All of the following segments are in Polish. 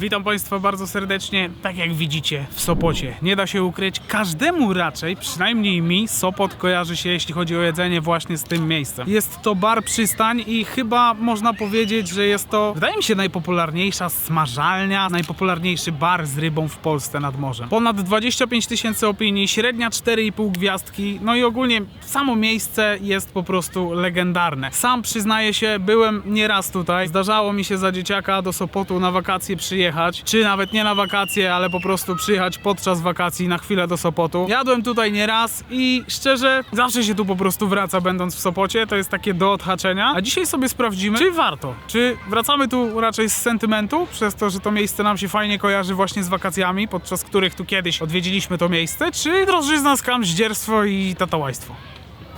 Witam Państwa bardzo serdecznie. Tak jak widzicie, w Sopocie. Nie da się ukryć, każdemu raczej, przynajmniej mi, Sopot kojarzy się, jeśli chodzi o jedzenie, właśnie z tym miejscem. Jest to bar przystań i chyba można powiedzieć, że jest to, wydaje mi się, najpopularniejsza smażalnia, najpopularniejszy bar z rybą w Polsce nad morzem. Ponad 25 tysięcy opinii, średnia 4,5 gwiazdki, no i ogólnie samo miejsce jest po prostu legendarne. Sam przyznaję się, byłem nieraz tutaj. Zdarzało mi się za dzieciaka do Sopotu na wakacje przyjechać, czy nawet nie na wakacje, ale po prostu przyjechać podczas wakacji na chwilę do Sopotu. Jadłem tutaj nieraz i szczerze, zawsze się tu po prostu wraca będąc w Sopocie, to jest takie do odhaczenia. A dzisiaj sobie sprawdzimy, czy warto, czy wracamy tu raczej z sentymentu, przez to, że to miejsce nam się fajnie kojarzy właśnie z wakacjami, podczas których tu kiedyś odwiedziliśmy to miejsce, czy drożyzna, skam, zdzierstwo i tatałaństwo.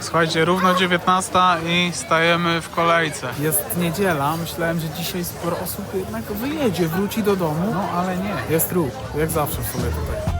Słuchajcie, równo 19 i stajemy w kolejce. Jest niedziela, myślałem, że dzisiaj sporo osób jednak wyjedzie, wróci do domu, no ale nie. Jest ruch, jak zawsze w sumie tutaj.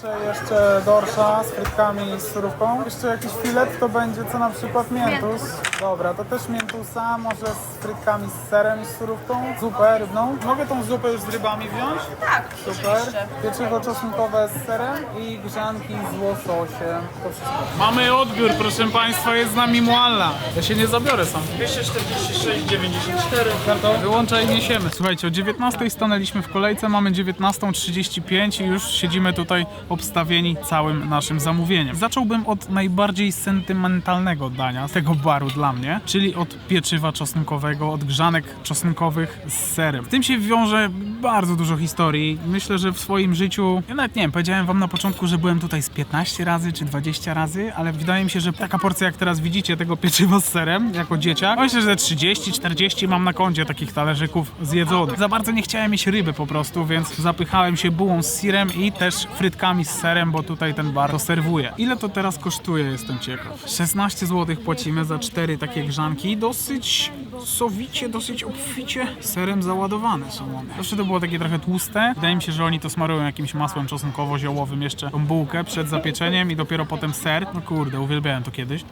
Proszę jeszcze dorsza z frytkami i z surówką. Jeszcze jakiś filet to będzie co na przykład miętus. Dobra, to też miętusa, może z frytkami z serem i z surówką. Zupę rybną. Mogę tą zupę już z rybami wziąć? Tak, Super. oczywiście. Pieczywo czosnkowe z serem i grzanki z łososiem. To wszystko. Mamy odbiór, proszę Państwa, jest z nami Mualla. Ja się nie zabiorę sam. 246,94. Kartą? Wyłączaj i niesiemy. Słuchajcie, o 19 stanęliśmy w kolejce, mamy 19.35 i już siedzimy tutaj obstawieni całym naszym zamówieniem. Zacząłbym od najbardziej sentymentalnego dania z tego baru dla mnie, czyli od pieczywa czosnkowego, od grzanek czosnkowych z serem. W tym się wiąże bardzo dużo historii. Myślę, że w swoim życiu, ja nawet nie wiem, powiedziałem wam na początku, że byłem tutaj z 15 razy czy 20 razy, ale wydaje mi się, że taka porcja, jak teraz widzicie, tego pieczywa z serem, jako dzieciak, myślę, że 30-40 mam na koncie takich talerzyków zjedzonych. Za bardzo nie chciałem mieć ryby po prostu, więc zapychałem się bułą z sirem i też frytkami z serem, bo tutaj ten bar to serwuje. Ile to teraz kosztuje, jestem ciekaw. 16 zł płacimy za cztery takie grzanki, dosyć sowicie, dosyć obficie serem załadowane są one. Zawsze to było takie trochę tłuste. Wydaje mi się, że oni to smarują jakimś masłem czosnkowo-ziołowym jeszcze tą bułkę przed zapieczeniem i dopiero potem ser. No kurde, uwielbiałem to kiedyś.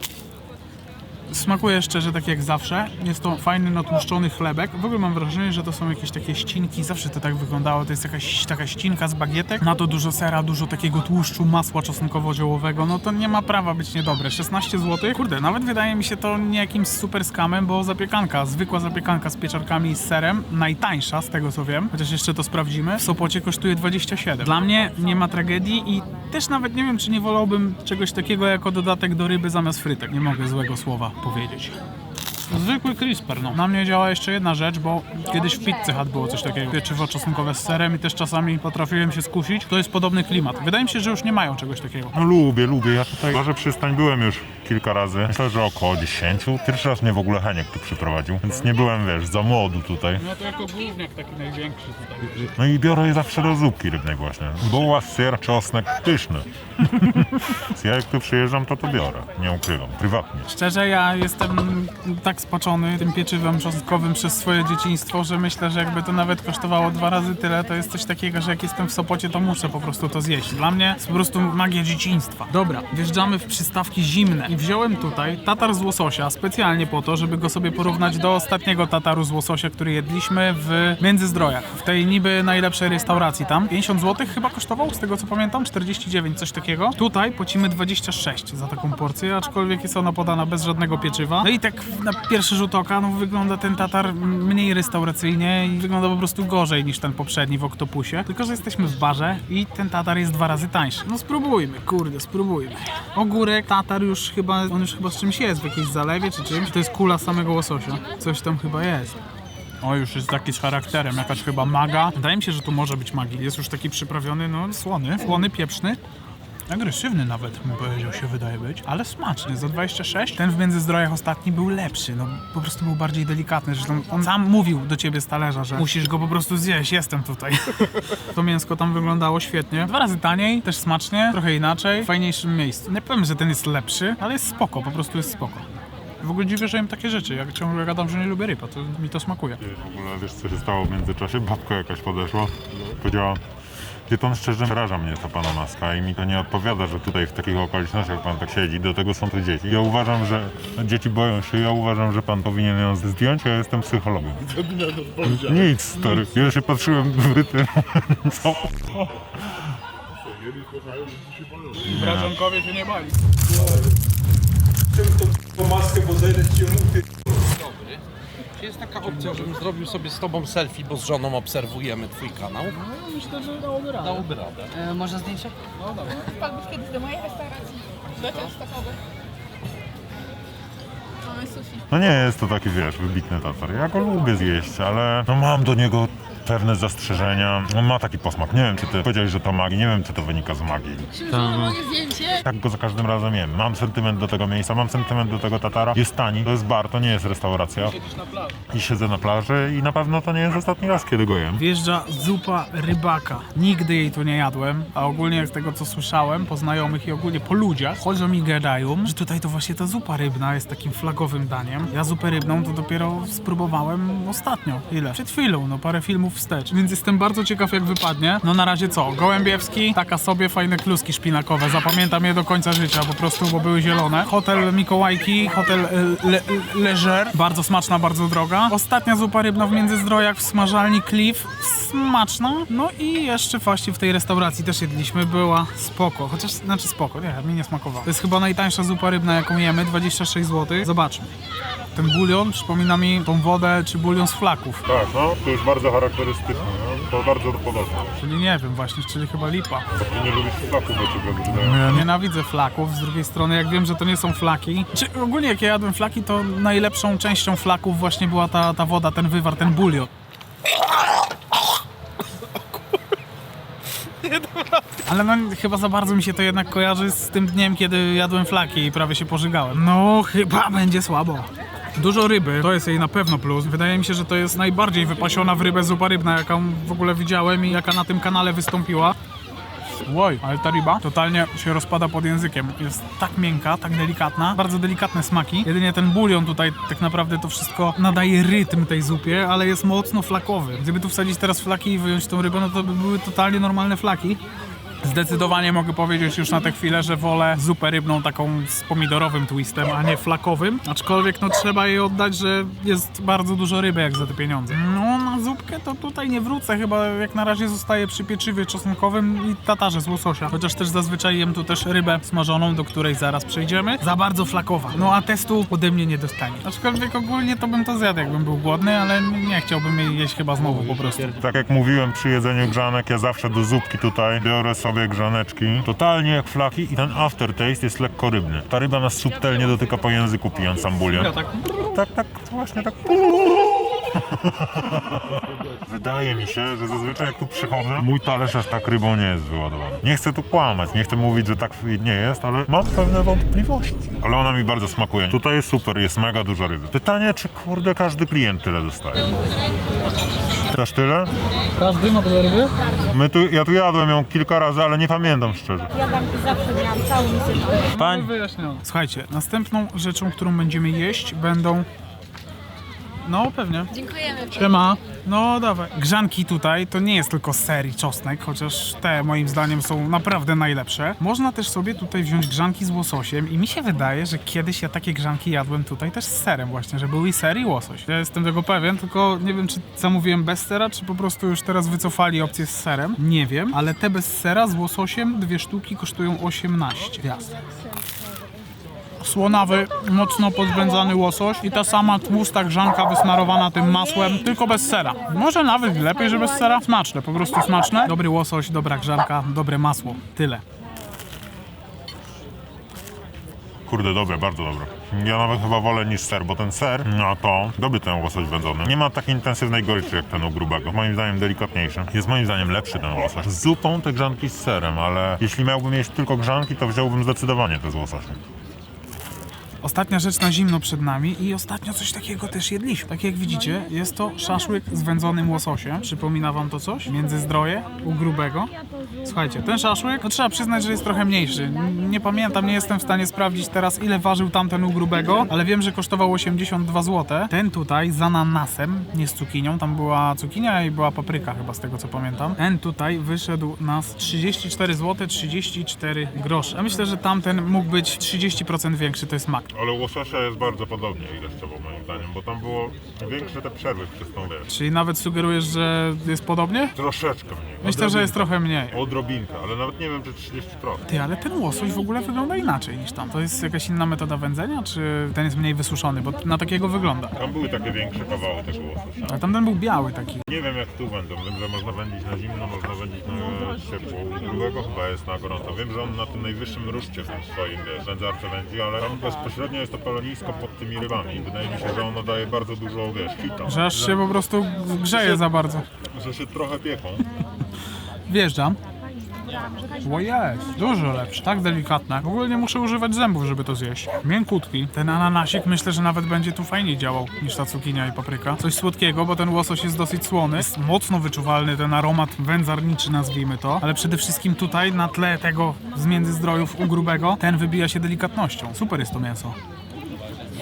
Smakuje szczerze tak jak zawsze. Jest to fajny, natłuszczony chlebek. W ogóle mam wrażenie, że to są jakieś takie ścinki. Zawsze to tak wyglądało. To jest jakaś taka ścinka z bagietek. Na to dużo sera, dużo takiego tłuszczu, masła czosnkowo-ziołowego. No to nie ma prawa być niedobre. 16 zł. Kurde, nawet wydaje mi się to nie jakimś super skamem, bo zapiekanka, zwykła zapiekanka z pieczarkami i z serem, najtańsza z tego co wiem, chociaż jeszcze to sprawdzimy, w Sopocie kosztuje 27. Dla mnie nie ma tragedii i też nawet nie wiem, czy nie wolałbym czegoś takiego jako dodatek do ryby zamiast frytek. Nie mogę złego słowa powiedzieć. Zwykły crisper, no. Na mnie działa jeszcze jedna rzecz, bo kiedyś w Pizzy Hut było coś takiego. Pieczywo czosnkowe z serem i też czasami potrafiłem się skusić. To jest podobny klimat. Wydaje mi się, że już nie mają czegoś takiego. No lubię, lubię. Ja tutaj Barze Przystań byłem już kilka razy. Myślę, że około 10. Pierwszy raz mnie w ogóle Heniek tu przyprowadził, więc nie byłem, wiesz, za młodu tutaj. No to jako główniak taki największy tutaj. No i biorę je zawsze do zupki rybnej właśnie. Buła, ser, czosnek, pyszny. Ja jak tu przyjeżdżam, to to biorę. Nie ukrywam. Prywatnie. Szczerze, ja jestem tak spaczony tym pieczywem czosnkowym przez swoje dzieciństwo, że myślę, że jakby to nawet kosztowało dwa razy tyle, to jest coś takiego, że jak jestem w Sopocie, to muszę po prostu to zjeść. Dla mnie jest po prostu magia dzieciństwa. Dobra, wjeżdżamy w przystawki zimne i wziąłem tutaj tatar z łososia specjalnie po to, żeby go sobie porównać do ostatniego tataru z łososia, który jedliśmy w Międzyzdrojach, w tej niby najlepszej restauracji tam. 50 zł chyba kosztował, z tego co pamiętam, 49, coś takiego. Tutaj płacimy 26 za taką porcję, aczkolwiek jest ona podana bez żadnego pieczywa. No i tak na pierwszy rzut oka no, wygląda ten tatar mniej restauracyjnie i wygląda po prostu gorzej niż ten poprzedni w Oktopusie. Tylko, że jesteśmy w barze i ten tatar jest dwa razy tańszy. No spróbujmy, kurde, spróbujmy. Ogórek, tatar już chyba, on już chyba z czymś jest, w jakiejś zalewie czy czymś. To jest kula samego łososia. Coś tam chyba jest. O, już jest taki z charakterem, jakaś chyba maga. Wydaje mi się, że tu może być magii. Jest już taki przyprawiony, no, słony, słony, pieprzny. Agresywny nawet, bym powiedział, się wydaje być, ale smaczny. Za 26. Ten w Międzyzdrojach ostatni był lepszy, no po prostu był bardziej delikatny. Zresztą on sam mówił do ciebie z talerza, że musisz go po prostu zjeść, jestem tutaj. to mięsko tam wyglądało świetnie. Dwa razy taniej, też smacznie, trochę inaczej, w fajniejszym miejscu. Nie powiem, że ten jest lepszy, ale jest spoko, po prostu jest spoko. W ogóle dziwię, że im takie rzeczy. Jak ciągle gadam, że nie lubię ryb, a to mi to smakuje. W ogóle wiesz co się stało w międzyczasie? Babka jakaś podeszła, powiedziała Wie pan szczerze, wraża mnie ta pana maska i mi to nie odpowiada, że tutaj w takich okolicznościach pan tak siedzi, do tego są tu dzieci. Ja uważam, że dzieci boją się, ja uważam, że pan powinien ją zdjąć, ja jestem psychologiem. Nic, stary, ja się patrzyłem w rytm. Co? Brażonkowie się nie bali. maskę, bo zaraz cię mówię. Czy jest taka opcja, żebym zrobił sobie z tobą selfie, bo z żoną obserwujemy twój kanał? No, myślę, że dałoby radę. Dałoby radę. E, Można zdjęcie? Wpadłbyś kiedyś do mojej restauracji. Do Częstochowy. Mamy sushi. No nie jest to taki, wiesz, wybitny tatar. Ja go lubię zjeść, ale no mam do niego pewne zastrzeżenia. On ma taki posmak. Nie wiem, czy ty powiedziałeś, że to magii. Nie wiem, czy to wynika z magii. Krzyżowe moje zdjęcie. Tak go za każdym razem jem. Mam sentyment do tego miejsca, mam sentyment do tego tatara. Jest tani, to jest bar, to nie jest restauracja. I siedzę na plaży i na pewno to nie jest ostatni raz, kiedy go jem. Wjeżdża zupa rybaka. Nigdy jej tu nie jadłem, a ogólnie z tego co słyszałem po znajomych i ogólnie po ludziach, chodzą mi gadają, że tutaj to właśnie ta zupa rybna jest takim flagowym daniem. Ja zupę rybną to dopiero spróbowałem ostatnio. Ile? Przed chwilą, no parę filmów wstecz. Więc jestem bardzo ciekaw jak wypadnie. No na razie co? Gołębiewski, taka sobie fajne kluski szpinakowe. Zapamiętam je do końca życia po prostu, bo były zielone. Hotel Mikołajki, hotel e, Le, Leżer. Bardzo smaczna, bardzo droga. Ostatnia zupa rybna w Międzyzdrojach w smażalni Cliff. Smaczna. No i jeszcze właśnie w tej restauracji też jedliśmy. Była spoko. Chociaż, znaczy spoko, nie, mi nie smakowała. To jest chyba najtańsza zupa rybna jaką jemy, 26 zł. Zobaczmy. Ten bulion przypomina mi tą wodę czy bulion z flaków. Tak, no, to jest bardzo charakterystyczne. No, to bardzo podobne. Czyli nie wiem właśnie, czyli chyba lipa. Ty nie lubisz smaku, bo cię go Ja nienawidzę flaków, z drugiej strony jak wiem, że to nie są flaki. Czy ogólnie jak ja jadłem flaki, to najlepszą częścią flaków właśnie była ta, ta woda, ten wywar, ten bulion. Ale no chyba za bardzo mi się to jednak kojarzy z tym dniem, kiedy jadłem flaki i prawie się pożygałem. No chyba będzie słabo. Dużo ryby, to jest jej na pewno plus. Wydaje mi się, że to jest najbardziej wypasiona w rybę zupa rybna, jaką w ogóle widziałem i jaka na tym kanale wystąpiła. Oj, ale ta ryba totalnie się rozpada pod językiem. Jest tak miękka, tak delikatna, bardzo delikatne smaki. Jedynie ten bulion tutaj tak naprawdę to wszystko nadaje rytm tej zupie, ale jest mocno flakowy. Gdyby tu wsadzić teraz flaki i wyjąć tą rybę, no to by były totalnie normalne flaki. Zdecydowanie mogę powiedzieć już na tę chwilę, że wolę zupę rybną taką z pomidorowym twistem, a nie flakowym. Aczkolwiek no trzeba jej oddać, że jest bardzo dużo ryby jak za te pieniądze. No na zupkę to tutaj nie wrócę, chyba jak na razie zostaję przy pieczywie czosnkowym i tatarze z łososia. Chociaż też zazwyczaj jem tu też rybę smażoną, do której zaraz przejdziemy. Za bardzo flakowa. No a testu ode mnie nie dostanie. Aczkolwiek ogólnie to bym to zjadł jakbym był głodny, ale nie chciałbym jeść chyba znowu po prostu. Tak jak mówiłem przy jedzeniu grzanek, ja zawsze do zupki tutaj biorę sobie grzaneczki. Totalnie jak flaki i ten aftertaste jest lekko rybny. Ta ryba nas subtelnie dotyka po języku pijąc sam bulion. Tak Tak, tak, właśnie tak. Wydaje mi się, że zazwyczaj jak tu przychodzę, mój talerz aż tak rybą nie jest wyładowany. Nie chcę tu kłamać, nie chcę mówić, że tak nie jest, ale mam pewne wątpliwości. Ale ona mi bardzo smakuje. Tutaj jest super, jest mega dużo ryby. Pytanie, czy kurde każdy klient tyle dostaje? Też tyle? Każdy ma tyle ryby? My tu, ja tu jadłem ją kilka razy, ale nie pamiętam szczerze. Jadam i zawsze miałam całą miseczkę. Pań, Wyjaśnione. Słuchajcie, następną rzeczą, którą będziemy jeść będą... No, pewnie. Dziękujemy. Siema. No dawaj. Grzanki tutaj to nie jest tylko ser i czosnek, chociaż te moim zdaniem są naprawdę najlepsze. Można też sobie tutaj wziąć grzanki z łososiem i mi się wydaje, że kiedyś ja takie grzanki jadłem tutaj też z serem właśnie, że był i ser i łosoś. Ja jestem tego pewien, tylko nie wiem czy zamówiłem bez sera, czy po prostu już teraz wycofali opcję z serem. Nie wiem, ale te bez sera z łososiem, dwie sztuki kosztują 18. Jasne słonawy, mocno podwędzany łosoś i ta sama tłusta grzanka wysmarowana tym masłem, tylko bez sera. Może nawet lepiej, że bez sera. Smaczne, po prostu smaczne. Dobry łosoś, dobra grzanka, dobre masło. Tyle. Kurde, dobre, bardzo dobre. Ja nawet chyba wolę niż ser, bo ten ser, no to dobry ten łosoś wędzony. Nie ma takiej intensywnej goryczy jak ten u grubego. Moim zdaniem delikatniejszy. Jest moim zdaniem lepszy ten łosoś. Z zupą te grzanki z serem, ale jeśli miałbym jeść tylko grzanki, to wziąłbym zdecydowanie te z łososiem. Ostatnia rzecz na zimno przed nami i ostatnio coś takiego też jedliśmy. Tak jak widzicie, jest to szaszłyk z wędzonym łososiem. Przypomina wam to coś? Międzyzdroje u grubego. Słuchajcie, ten szaszłyk, no trzeba przyznać, że jest trochę mniejszy. Nie pamiętam, nie jestem w stanie sprawdzić teraz, ile ważył tamten u grubego, ale wiem, że kosztował 82 zł. Ten tutaj z ananasem, nie z cukinią, tam była cukinia i była papryka chyba z tego co pamiętam. Ten tutaj wyszedł nas 34 zł 34 grosze. Ja myślę, że tamten mógł być 30% większy, to jest mak. Ale łososia jest bardzo podobnie ilościowo moim zdaniem, bo tam było większe te przerwy przez tą wiesz. Czyli nawet sugerujesz, że jest podobnie? Troszeczkę mniej. Myślę, że jest trochę mniej. Odrobinkę, ale nawet nie wiem czy 30%. Ty, ale ten łosoś w ogóle wygląda inaczej niż tam. To jest jakaś inna metoda wędzenia, czy ten jest mniej wysuszony? Bo na takiego wygląda. Tam były takie większe kawały tego łososia. Ale tamten był biały taki. Nie wiem jak tu będą, wiem, że można wędzić na zimno, można wędzić na ciepło. U Grubego chyba jest na gorąco. Wiem, że on na tym najwyższym ruszcie w tym swoim, wiesz, wędzarce wędzi, ale tam bezpośrednio jest to polonisko pod tymi rybami. Wydaje mi się, że ono daje bardzo dużo, wiesz, hita. Że aż się po prostu grzeje za bardzo. Że się trochę pieką. Wjeżdżam. O jest, dużo lepsze, tak delikatne. W ogóle nie muszę używać zębów, żeby to zjeść. Miękutki. Ten ananasik myślę, że nawet będzie tu fajniej działał niż ta cukinia i papryka. Coś słodkiego, bo ten łosoś jest dosyć słony. Jest mocno wyczuwalny ten aromat wędzarniczy, nazwijmy to. Ale przede wszystkim tutaj na tle tego z międzyzdrojów u grubego, ten wybija się delikatnością. Super jest to mięso.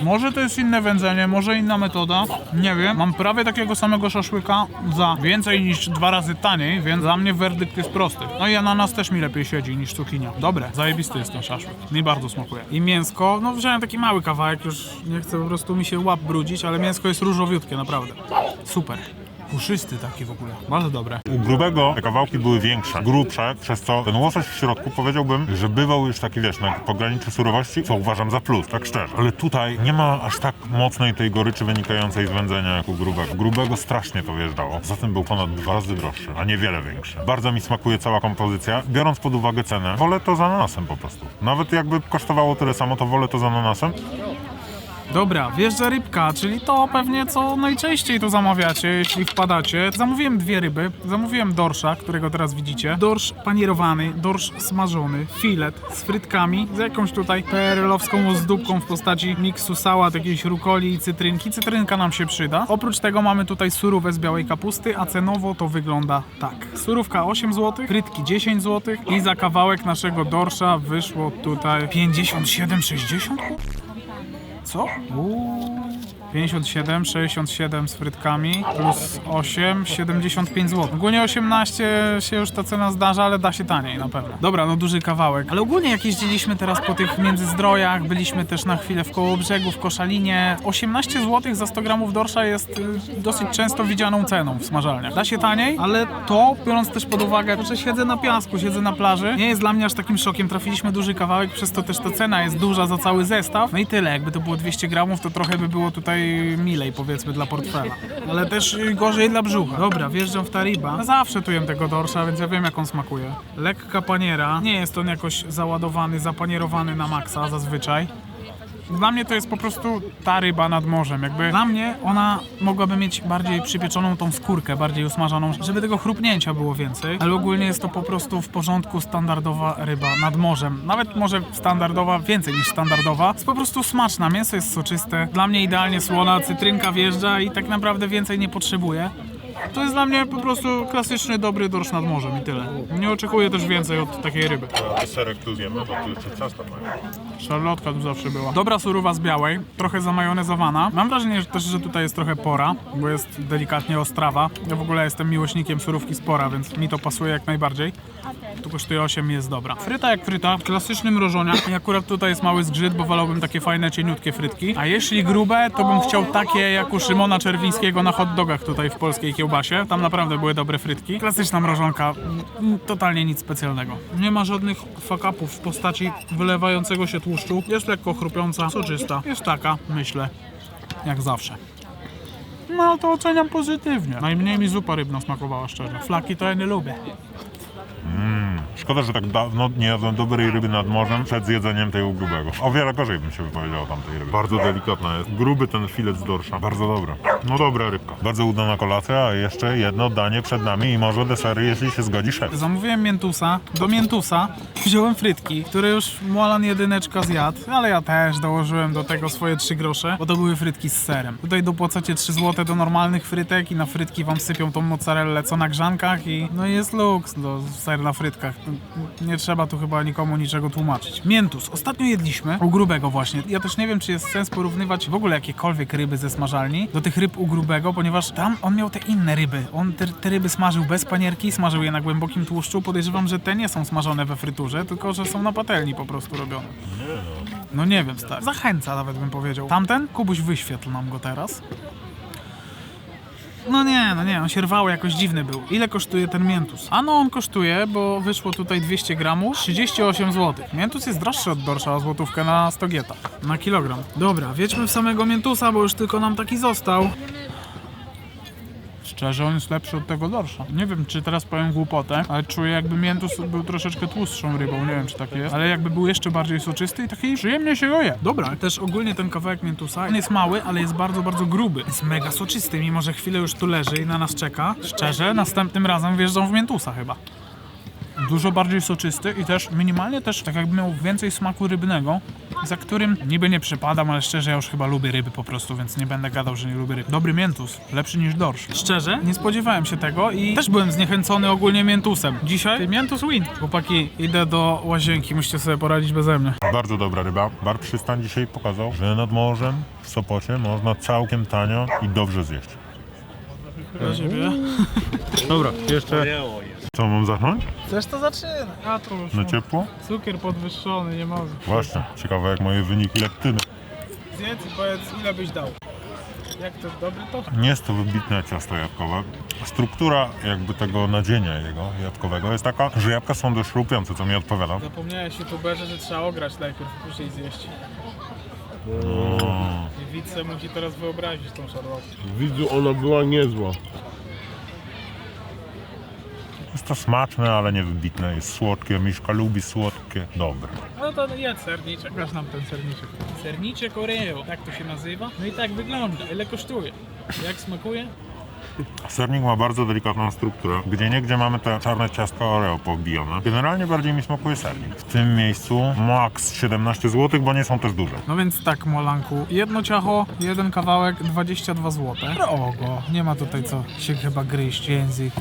Może to jest inne wędzenie, może inna metoda, nie wiem. Mam prawie takiego samego szaszłyka za więcej niż dwa razy taniej, więc dla mnie werdykt jest prosty. No i ananas też mi lepiej siedzi niż cukinia. Dobre, zajebisty jest ten szaszłyk. Mi bardzo smakuje. I mięsko, no wziąłem taki mały kawałek, już nie chcę po prostu mi się łap brudzić, ale mięsko jest różowiutkie, naprawdę. Super. Puszysty taki w ogóle. Bardzo dobre. U grubego te kawałki były większe, grubsze, przez co ten łosoś w środku powiedziałbym, że bywał już taki, wiesz, na pograniczu surowości, co uważam za plus, tak szczerze. Ale tutaj nie ma aż tak mocnej tej goryczy wynikającej z wędzenia jak u grubego. Grubego strasznie to wjeżdżało. Zatem był ponad dwa razy droższy, a niewiele większy. Bardzo mi smakuje cała kompozycja. Biorąc pod uwagę cenę, wolę to z ananasem po prostu. Nawet jakby kosztowało tyle samo, to wolę to z ananasem. Dobra, wjeżdża rybka, czyli to pewnie co najczęściej tu zamawiacie, jeśli wpadacie. Zamówiłem dwie ryby. Zamówiłem dorsza, którego teraz widzicie. Dorsz panierowany, dorsz smażony, filet z frytkami, z jakąś tutaj perlowską ozdóbką w postaci miksu sałat, jakiejś rukoli i cytrynki. Cytrynka nam się przyda. Oprócz tego mamy tutaj surówę z białej kapusty, a cenowo to wygląda tak. Surówka 8 zł, frytki 10 zł i za kawałek naszego dorsza wyszło tutaj 57,60 co? Uuu. 57, 67 z frytkami, plus 8, 75 zł. Ogólnie 18 się już ta cena zdarza, ale da się taniej na pewno. Dobra, no duży kawałek. Ale ogólnie jak jeździliśmy teraz po tych międzyzdrojach, byliśmy też na chwilę w Kołobrzegu, w Koszalinie. 18 zł za 100 gramów dorsza jest y, dosyć często widzianą ceną w smażalniach. Da się taniej, ale to, biorąc też pod uwagę, że siedzę na piasku, siedzę na plaży, nie jest dla mnie aż takim szokiem. Trafiliśmy duży kawałek, przez to też ta cena jest duża za cały zestaw. No i tyle, jakby to było 200 gramów, to trochę by było tutaj milej, powiedzmy, dla portfela. Ale też gorzej dla brzucha. Dobra, wjeżdżam w Tariba. Zawsze tu jem tego dorsza, więc ja wiem jak on smakuje. Lekka paniera. Nie jest on jakoś załadowany, zapanierowany na maksa zazwyczaj. Dla mnie to jest po prostu ta ryba nad morzem. Jakby dla mnie ona mogłaby mieć bardziej przypieczoną tą skórkę, bardziej usmażoną, żeby tego chrupnięcia było więcej. Ale ogólnie jest to po prostu w porządku standardowa ryba nad morzem. Nawet może standardowa, więcej niż standardowa. Jest po prostu smaczna, mięso jest soczyste. Dla mnie idealnie słona, cytrynka wjeżdża i tak naprawdę więcej nie potrzebuję. To jest dla mnie po prostu klasyczny, dobry dorsz nad morzem i tyle. Nie oczekuję też więcej od takiej ryby. A serek tu zjemy, bo tu jeszcze ciasta mają. Szarlotka tu zawsze była. Dobra surowa z białej, trochę zamajonezowana. Mam wrażenie że też, że tutaj jest trochę pora, bo jest delikatnie ostrawa. Ja w ogóle jestem miłośnikiem surówki z pora, więc mi to pasuje jak najbardziej. Tu kosztuje 8 jest dobra. Fryta jak fryta, klasyczny mrożoniak. I akurat tutaj jest mały zgrzyt, bo wolałbym takie fajne, cieniutkie frytki. A jeśli grube, to bym chciał takie jak u Szymona Czerwińskiego na hot dogach tutaj w polskiej kiełbasie. Tam naprawdę były dobre frytki. Klasyczna mrożonka, totalnie nic specjalnego. Nie ma żadnych fakapów w postaci wylewającego się tłuszczu. Jest lekko chrupiąca, soczysta. Jest taka, myślę, jak zawsze. No to oceniam pozytywnie. Najmniej mi zupa rybna smakowała szczerze. Flaki to ja nie lubię. Szkoda, że tak dawno nie jadłem dobrej ryby nad morzem przed zjedzeniem tego grubego. O wiele gorzej bym się wypowiedział o tamtej rybie. Bardzo delikatna jest. Gruby ten filet z dorsza. Bardzo dobra. No dobra rybka. Bardzo udana kolacja, a jeszcze jedno danie przed nami i może desery, jeśli się zgodzi szef. Zamówiłem miętusa. Do miętusa wziąłem frytki, które już Molan jedyneczka zjadł, ale ja też dołożyłem do tego swoje 3 grosze, bo to były frytki z serem. Tutaj dopłacacie 3 zł do normalnych frytek i na frytki wam sypią tą mozzarellę co na grzankach i no jest luks do ser na frytkach. Nie trzeba tu chyba nikomu niczego tłumaczyć. Miętus. Ostatnio jedliśmy u grubego właśnie. Ja też nie wiem, czy jest sens porównywać w ogóle jakiekolwiek ryby ze smażalni do tych ryb u grubego, ponieważ tam on miał te inne ryby. On te, te ryby smażył bez panierki, smażył je na głębokim tłuszczu. Podejrzewam, że te nie są smażone we fryturze, tylko że są na patelni po prostu robione. No nie wiem, stary. Zachęca nawet bym powiedział. Tamten? Kubuś wyświetl nam go teraz. No nie, no nie, on się rwało, jakoś dziwny był. Ile kosztuje ten miętus? A no on kosztuje, bo wyszło tutaj 200 gramów, 38 zł. Miętus jest droższy od dorsza o złotówkę na 100 gieta, na kilogram. Dobra, wiedźmy w samego miętusa, bo już tylko nam taki został. Szczerze, on jest lepszy od tego dorsza. Nie wiem, czy teraz powiem głupotę, ale czuję jakby miętus był troszeczkę tłustszą rybą. Nie wiem, czy tak jest. Ale jakby był jeszcze bardziej soczysty i taki przyjemnie się go je. Dobra, też ogólnie ten kawałek miętusa, on jest mały, ale jest bardzo, bardzo gruby. Jest mega soczysty, mimo że chwilę już tu leży i na nas czeka. Szczerze, następnym razem wjeżdżą w miętusa chyba. Dużo bardziej soczysty i też minimalnie też tak jakby miał więcej smaku rybnego, za którym niby nie przypadam, ale szczerze ja już chyba lubię ryby po prostu, więc nie będę gadał, że nie lubię ryb. Dobry miętus, lepszy niż dorsz. Szczerze, nie spodziewałem się tego i też byłem zniechęcony ogólnie miętusem. Dzisiaj miętus win. Chłopaki, idę do łazienki, musicie sobie poradzić beze mnie. Bardzo dobra ryba. Bar Przystań dzisiaj pokazał, że nad morzem w Sopocie można całkiem tanio i dobrze zjeść. Dla ciebie. Dobra, jeszcze... Co, mam zacząć? Chcesz to zaczynać? A to już. Na ciepło? Cukier podwyższony, nie mogę. Właśnie. Ciekawe jak moje wyniki lektyny. Zjedz i powiedz ile byś dał. Jak to dobry to? Nie jest to wybitne ciasto jabłkowe. Struktura jakby tego nadzienia jego jabłkowego jest taka, że jabłka są dość chrupiące, co mi odpowiada. Zapomniałeś youtuberze, że trzeba ograć najpierw, później zjeść. I widz musi teraz wyobrazić tą szarlotkę. Widzu, ona była niezła. Jest to smaczne, ale nie wybitne. Jest słodkie. Miszka lubi słodkie. Dobre. No to jedz serniczek, nam ten serniczek. Serniczek Oreo, tak to się nazywa. No i tak wygląda. Ile kosztuje? Jak smakuje? Sernik ma bardzo delikatną strukturę, gdzie niegdzie mamy te czarne ciastka Oreo powbijane. Generalnie bardziej mi smakuje sernik. W tym miejscu max 17 zł, bo nie są też duże. No więc tak, Molanku. Jedno ciacho, jeden kawałek, 22 zł. Drogo. Nie ma tutaj co się chyba gryźć język.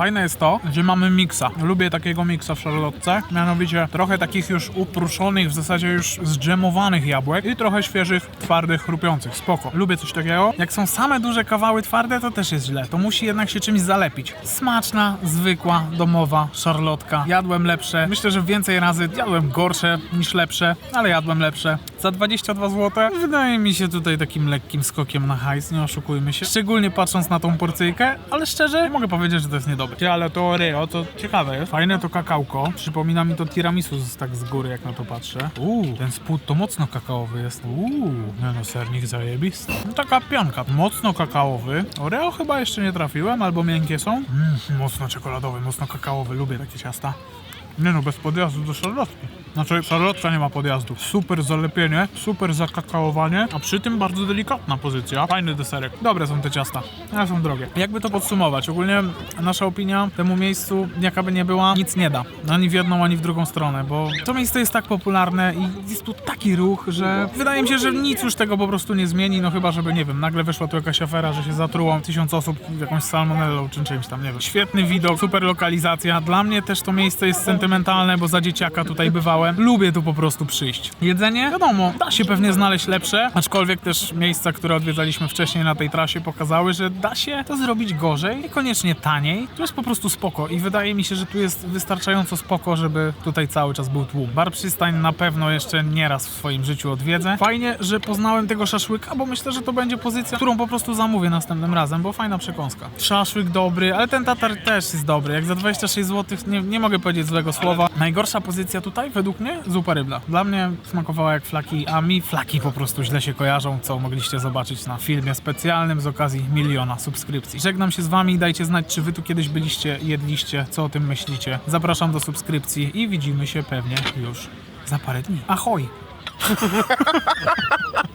Fajne jest to, że mamy miksa. Lubię takiego miksa w szarlotce. Mianowicie trochę takich już upruszonych, w zasadzie już zdżemowanych jabłek i trochę świeżych, twardych, chrupiących. Spoko. Lubię coś takiego. Jak są same duże kawały twarde, to też jest źle. To musi jednak się czymś zalepić. Smaczna, zwykła, domowa szarlotka. Jadłem lepsze. Myślę, że więcej razy jadłem gorsze niż lepsze, ale jadłem lepsze. Za 22 zł wydaje mi się tutaj takim lekkim skokiem na hajs, nie oszukujmy się. Szczególnie patrząc na tą porcyjkę, ale szczerze mogę powiedzieć, że to jest niedobre. Ty, ale to Oreo, to ciekawe jest. Fajne to kakałko. Przypomina mi to tiramisu z, tak z góry, jak na to patrzę. Uuu, ten spód to mocno kakaowy jest. Uuu, nie no, sernik zajebisty. No, taka pianka, mocno kakaowy. Oreo chyba jeszcze nie trafiłem, albo miękkie są. Mm, mocno czekoladowy, mocno kakaowy, lubię takie ciasta. Nie no, bez podjazdu do szarlotki. Znaczy, szarlotka nie ma podjazdu. Super zalepienie, super zakakaowanie, a przy tym bardzo delikatna pozycja. Fajny deserek. Dobre są te ciasta, ale są drogie. Jakby to podsumować? Ogólnie nasza opinia temu miejscu, jaka by nie była, nic nie da. Ani w jedną, ani w drugą stronę, bo to miejsce jest tak popularne i jest tu taki ruch, że wydaje mi się, że nic już tego po prostu nie zmieni, no chyba, żeby, nie wiem, nagle wyszła tu jakaś afera, że się zatruło tysiąc osób jakąś salmonellą czy czymś tam, nie wiem. Świetny widok, super lokalizacja. Dla mnie też to miejsce jest sentymentalne, bo za dzieciaka tutaj Lubię tu po prostu przyjść. Jedzenie? Wiadomo, da się pewnie znaleźć lepsze, aczkolwiek też miejsca, które odwiedzaliśmy wcześniej na tej trasie pokazały, że da się to zrobić gorzej, niekoniecznie taniej. Tu jest po prostu spoko i wydaje mi się, że tu jest wystarczająco spoko, żeby tutaj cały czas był tłum. Bar Przystań na pewno jeszcze nieraz w swoim życiu odwiedzę. Fajnie, że poznałem tego szaszłyka, bo myślę, że to będzie pozycja, którą po prostu zamówię następnym razem, bo fajna przekąska. Szaszłyk dobry, ale ten tatar też jest dobry. Jak za 26 zł nie, nie mogę powiedzieć złego słowa. Najgorsza pozycja tutaj, według według mnie zupa rybna. Dla mnie smakowała jak flaki, a mi flaki po prostu źle się kojarzą, co mogliście zobaczyć na filmie specjalnym z okazji miliona subskrypcji. Żegnam się z wami, dajcie znać, czy wy tu kiedyś byliście, jedliście, co o tym myślicie. Zapraszam do subskrypcji i widzimy się pewnie już za parę dni. Ahoj!